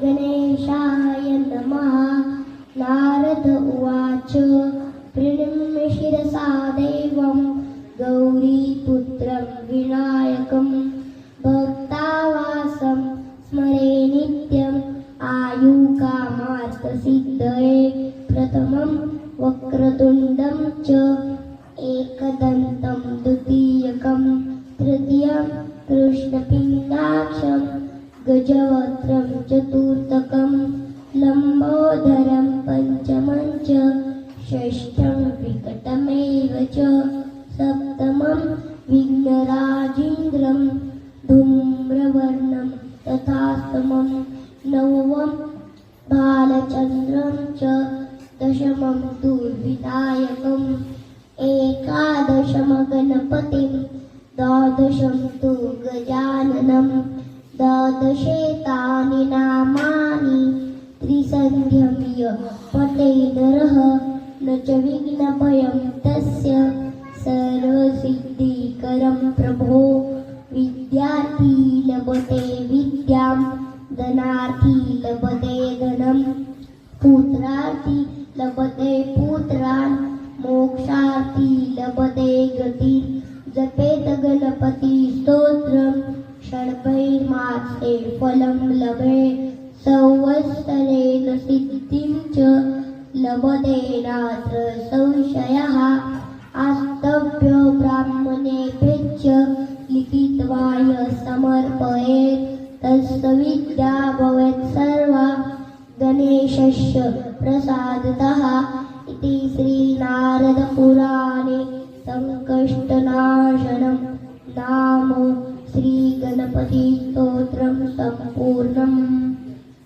श्रीगणेशाय नमः। नारद उवाच प्रणम्य शिरसा देवं गौरीपुत्रं विनायकं। भक्तावासं स्मरे नित्यम् आयुकामार्थसिद्धये प्रथमं वक्रतुण्डं च एकदन्तं द्वितीयकं तृतीयं कृष्णपिङ्गाक्षं गजवक्त्रं चतुर्थकं लम्बोदरं पञ्चमं च षष्ठं विकटमेव च सप्तमं विघ्नराजीन्द्रं धूम्रवर्णं तथास्तमं नवमं बालचन्द्रं च दशमं तु विनायकम् एकादशमगणपतिं द्वादशं तु गजाननं द्वादशेतानि नामानि, त्रिसन्ध्यं य न च विघ्नभयं तस्य सर्वसिद्धिकरं प्रभो। विद्यार्थी लभते विद्यां धनार्थी लभते धनं। पुत्रार्थी लभते पुत्रान् मोक्षार्थी लभते जपेत गणपती षड्भैर्मासे फलं लभे संवत्सरेण सिद्धिं च लभते नात्र संशयः। आस्तभ्यो ब्राह्मणेभ्यश्च लिखित्वाय समर्पयेत् तस्विद्या भवेत् गणेशस्य प्रसादतः। इति श्रीनारदपुराणे सङ्कष्टनाशनं नाम श्रीगणपतिस्तोत्रं सम्पूर्णम्